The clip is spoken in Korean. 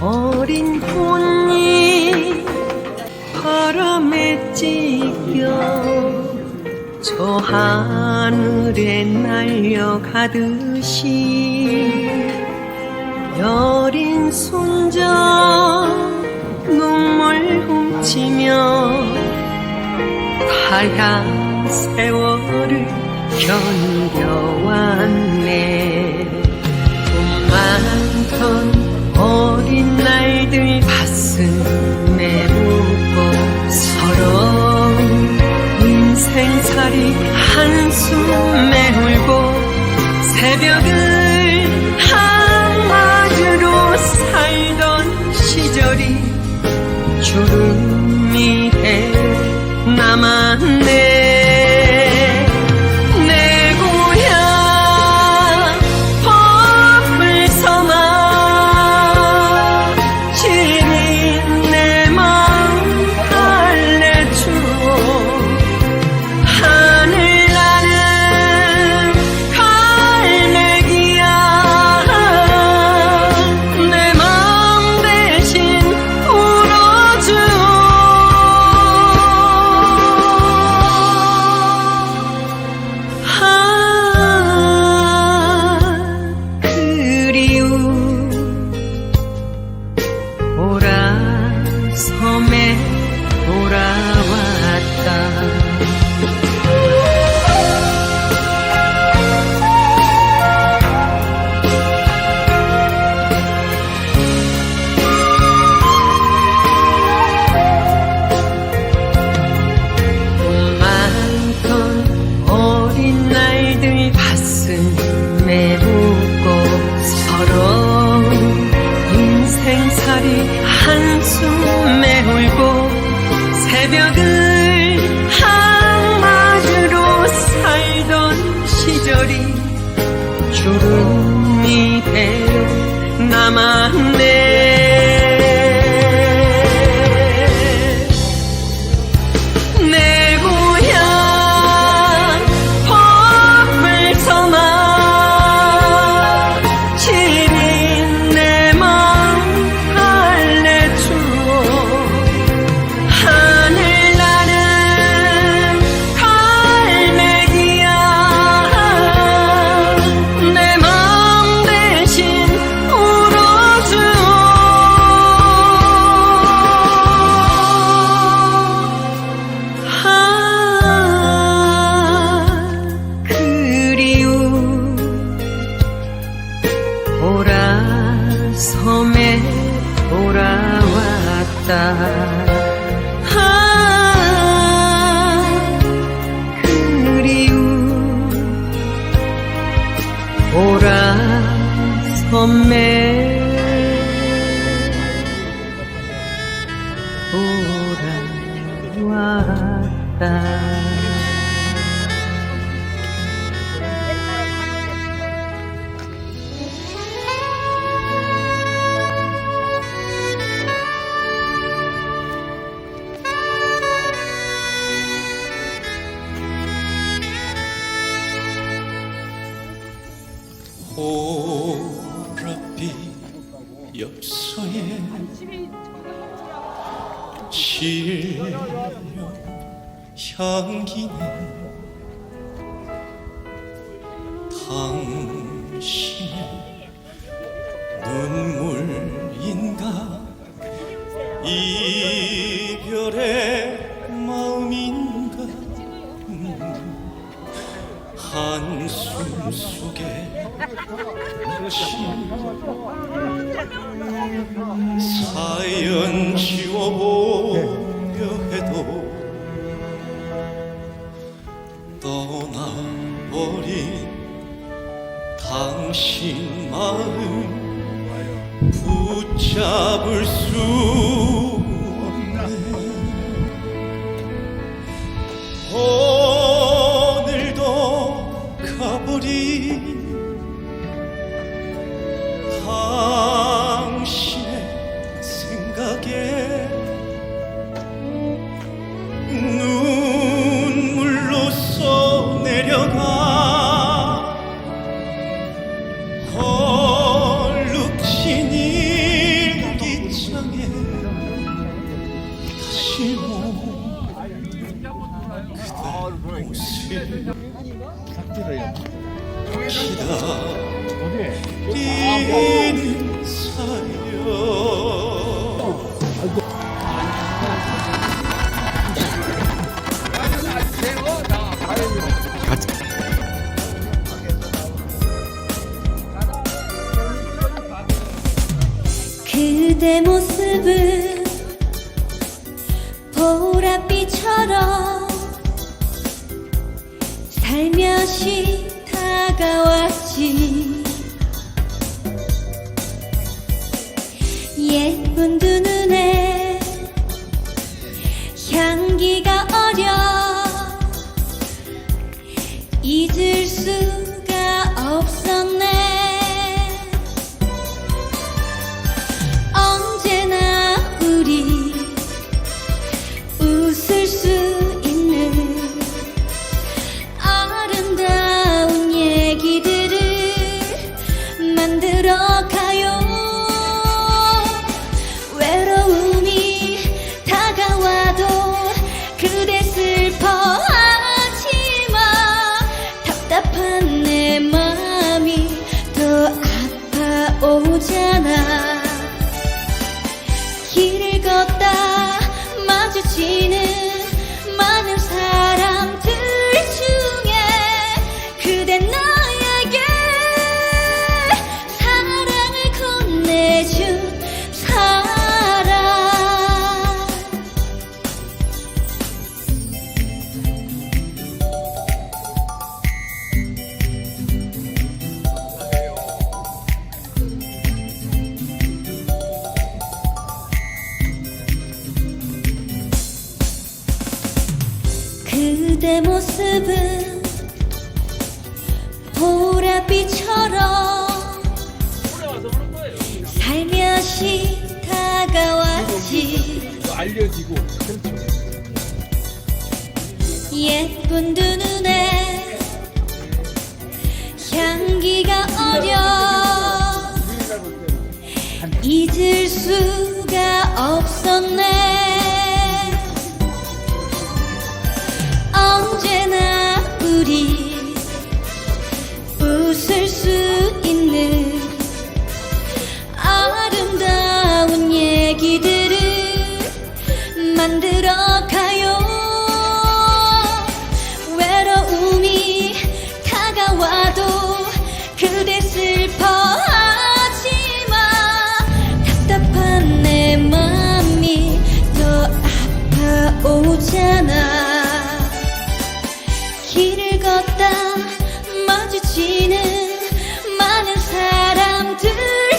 어린 꽃잎 바람에 찢겨 저 하늘에 날려가듯이 여린 손자 눈물 훔치며 하얀 세월을 견뎌왔네. 돈 많던 어린 한 주름이 되어 남 돌아왔다. 아 그리움 오라 섬에 돌아왔다 실려 향기는 당신의 눈물인가 이별의 마음인가? 한숨 속에 사연 지워보려 해도 떠나버린 당신 마음 붙잡 내려가 얼룩진 일기창에 다시 모 그대 모습 기다리는 사이에, 은 보랏빛처럼 살며시 다가왔지 그대 모습은 보랏빛처럼 살며시 다가왔지. 알려지고. 그렇죠. 예쁜 두 눈에 향기가 어려 잊을 수가 없었네 만들어 가요. 외로움이 다가와도 그대 슬퍼하지 마. 답답한 내 맘이 더 아파오잖아. 길을 걷다 마주치는 많은 사람들.